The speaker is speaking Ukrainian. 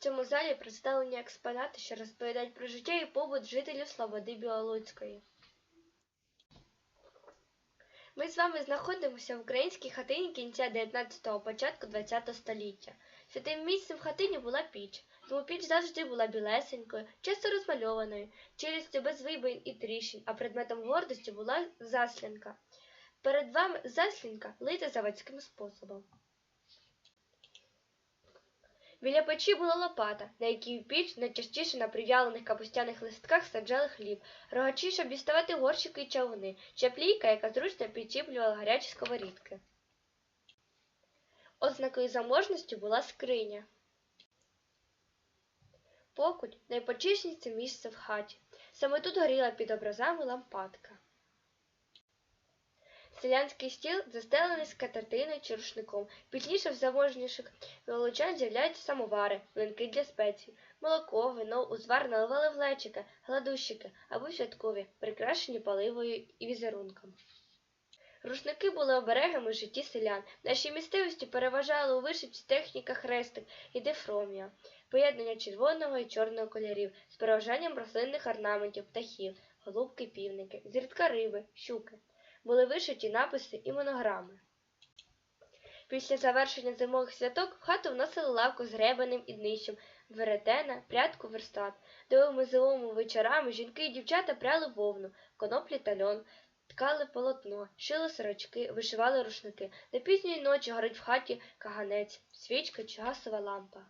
цьому залі представлені експонати, що розповідають про життя і побут жителів Слободи Білолуцької. Ми з вами знаходимося в українській хатині кінця 19-го, початку 20-го століття. Святим місцем в хатині була піч, тому піч завжди була білесенькою, часто розмальованою, челюстю без вибоїн і тріщин, а предметом гордості була заслінка. Перед вами заслінка лита заводським способом. Біля печі була лопата, на якій піч найчастіше на прив'ялених капустяних листках саджали хліб, рогачі, щоб діставати горщики і чавуни, чаплійка, яка зручно підчіплювала гарячі сковорідки. Ознакою заможності була скриня. Покуть найпочишніше місце в хаті. Саме тут горіла під образами лампадка. Селянський стіл застелений скатертиною чи рушником. Пізніше в заможніших волочан з'являються самовари, млинки для спецій, молоко, вино, узвар наливали в лечики, гладущики або святкові, прикрашені паливою і візерунком. Рушники були оберегами в житті селян. В нашій місцевості переважали у вишивці техніка хрестик і дифромія, поєднання червоного і чорного кольорів з переважанням рослинних орнаментів, птахів, голубки, півники, зрідка риби, щуки. Були вишиті написи і монограми. Після завершення зимових святок в хату вносили лавку з гребенем і днищем, веретена, прядку, верстат. Довгими зимовими вечорами жінки і дівчата пряли вовну, коноплі та льон, ткали полотно, шили сорочки, вишивали рушники. До пізньої ночі горить в хаті каганець, свічка чи гасова лампа.